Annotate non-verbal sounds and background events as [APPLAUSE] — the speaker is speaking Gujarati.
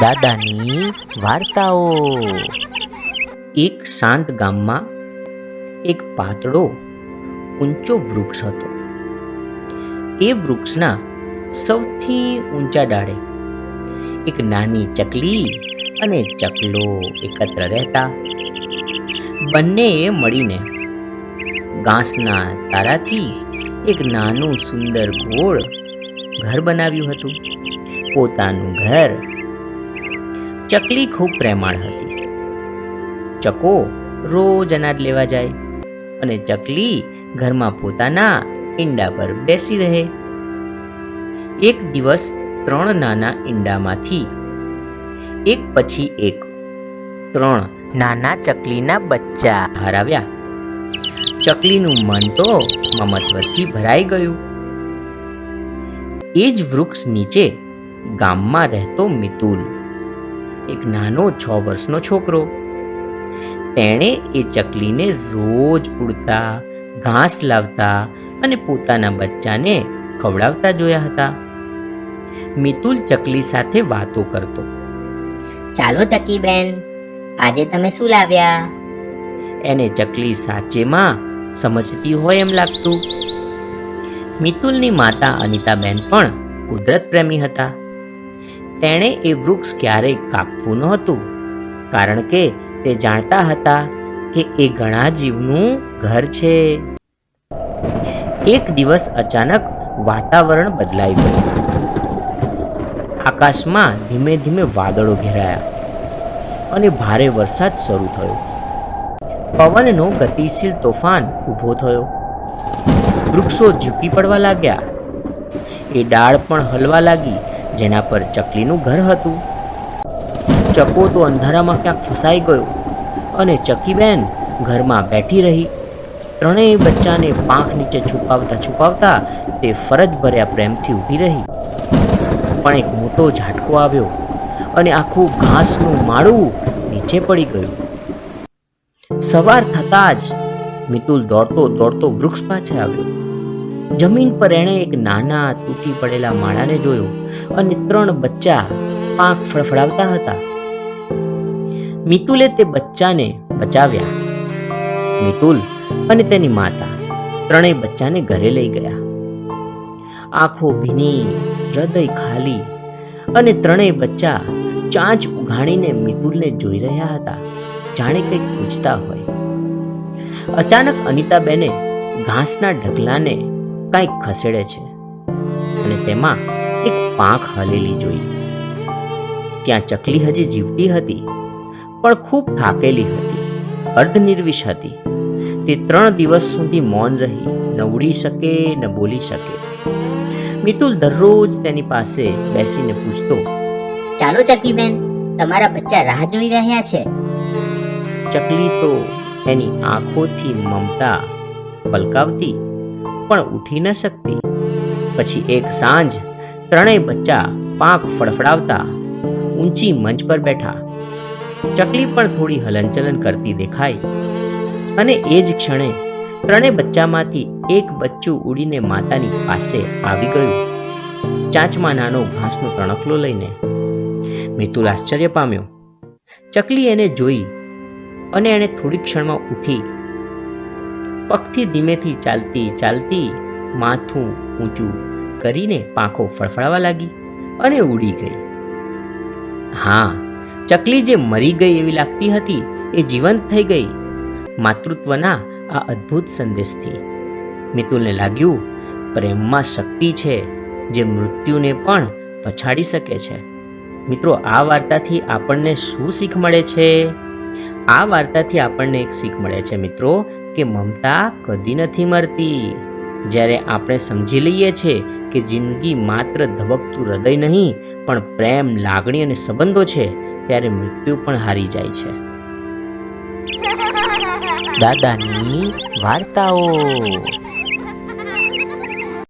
દાદાની વાર્તાઓ. એક શાંત ગામમાં એક પાતળો ઊંચો વૃક્ષ હતો. એ વૃક્ષના સૌથી ઊંચા ડાળે એક નાની ચકલી અને ચકલો એકત્ર રહેતા. બંનેએ મળીને ઘાસના તારાથી એક નાનું સુંદર ગોળ ઘર બનાવ્યું હતું. પોતાનું ઘર ચકલી ખૂબ પ્રેમાળ હતી. ચકો રોજ અનાજ લેવા જાય અને ચકલી ઘરમાં પોતાના ઈંડા પર બેસી રહે. એક દિવસ ત્રણ નાના ઈંડામાંથી એક પછી એક ત્રણ નાના ચકલીના બચ્ચા બહાર આવ્યા. ચકલીનું મન તો મમત્વથી ભરાઈ ગયું. એ જ વૃક્ષ નીચે ગામમાં રહેતો મિતુલ એક નાનો છ વર્ષનો છોકરો. તેણે એ ચકલીને રોજ ઉડતા ઘાસ લાવતા અને પોતાના બચ્ચાને ખવડાવતા જોયા હતા. મિતુલ ચકલી સાથે વાતો કરતો. ચાલો ચકી બેન આજે તમે શું લાવ્યા? એને ચકલી સાચેમાં સમજતી હોય એમ લાગતું. મિતુલની માતા અનિતાબેન પણ કુદરત પ્રેમી હતા. તેણે એ વૃક્ષ ક્યારેય કાપવું નહોતું કારણ કે તે જાણતા હતા કે એ ઘણા જીવનું ઘર છે. એક દિવસ અચાનક વાતાવરણ બદલાઈ ગયું. આકાશમાં ધીમે ધીમે વાદળો ઘેરાયા અને ભારે વરસાદ શરૂ થયો. પવનનો ગતિશીલ તોફાન ઊભો થયો. વૃક્ષો ઝૂકી પડવા લાગ્યા. એ ડાળ પણ હલવા લાગી. જેના પર ચકલીનું ઘર હતું. ચકો તો અંધારામાં ક્યાંક ફસાઈ ગયો અને ચકીબેન ઘરમાં બેઠી રહી. ત્રણેય બચ્ચાને પાંખ નીચે છુપાવતા છુપાવતા તે ફરજ ભર્યા પ્રેમથી ઊભી રહી. પણ એક મોટો ઝાટકો આવ્યો અને આખું ઘાસનું માળું નીચે પડી ગયું. સવાર થતાં જ મિતુલ દોડતો દોડતો વૃક્ષ પાછળ આવ્યો. જમીન પર એણે એક નાના તૂટી પડેલા માળાને જોયો અને ત્રણ બચ્ચા પાંખ ફળફડાવતા હતા. મિતુલે તે બચ્ચાને બચાવ્યા. મિતુલ અને તેની માતા ત્રણેય બચ્ચાને ઘરે લઈ ગયા. આંખો ભીની, હૃદય ખાલી અને ત્રણેય બચ્ચા ચાંચ ઉઘાણીને મિતુલને જોઈ રહ્યા હતા. જાણે કંઈક પૂછતા હોય. અચાનક અનિતાબેને ઘાસના ઢગલાને કંઈક ખસેડે છે. અને તેમાં એક પાંખ હલેલી જોઈ. ત્યાં ચકલી હજી જીવતી હતી પણ ખૂબ થાકેલી હતી અર્ધનિર્વિષ હતી. તે ત્રણ દિવસ સુધી મૌન રહી ન ઉડી શકે ન બોલી શકે. મિતુલ દરરોજ તેની પાસે બેસીને પૂછતો ચાલો ચકી બેન તમારા બચ્ચા રાહ જોઈ રહ્યા છે. ચકલી તો એની આંખોથી મમતા પલકાવતી પણ ઉઠી ન શકતી. પછી એક સાંજ ત્રણેય બચ્ચા પાંખ ફડફડાવતા ઊંચી મંચ પર બેઠા. ચકલી પણ થોડી હલનચલન કરતી દેખાઈ અને એ જ ક્ષણે ત્રણેય બચ્ચામાંથી એક બચ્ચું ઉડીને માતાની પાસે આવી ગયું. ચાંચમાં નાનો ઘાસનો તણકલો લઈને. મિતુલ આશ્ચર્ય પામ્યો. ચકલી એને જોઈ અને એણે થોડી ક્ષણમાં ઉઠી પગથી ધીમેથી ચાલતી ચાલતી માથું ઊંચું કરીને પાંખો ફળફળાવા લાગી અને ઉડી ગઈ. હા, ચકલી જે મરી ગઈ એવી લાગતી હતી એ જીવંત થઈ ગઈ. માતૃત્વના આ અદ્ભુત સંદેશથી મિતુલને લાગ્યું, પ્રેમમાં શક્તિ છે જે મૃત્યુને પણ પછાડી શકે છે. મિત્રો, આ વાર્તાથી આપણને શું શીખ મળે છે? આ વાર્તાથી આપણને એક શીખ મળે છે મિત્રો કે મમતા કદી નથી મરતી. જ્યારે આપણે સમજી લઈએ છીએ કે જિંદગી માત્ર ધબકતું હૃદય નહીં પણ પ્રેમ લાગણી અને સંબંધો છે ત્યારે મૃત્યુ પણ હારી જાય છે. [LAUGHS] દાદાની વાર્તાઓ.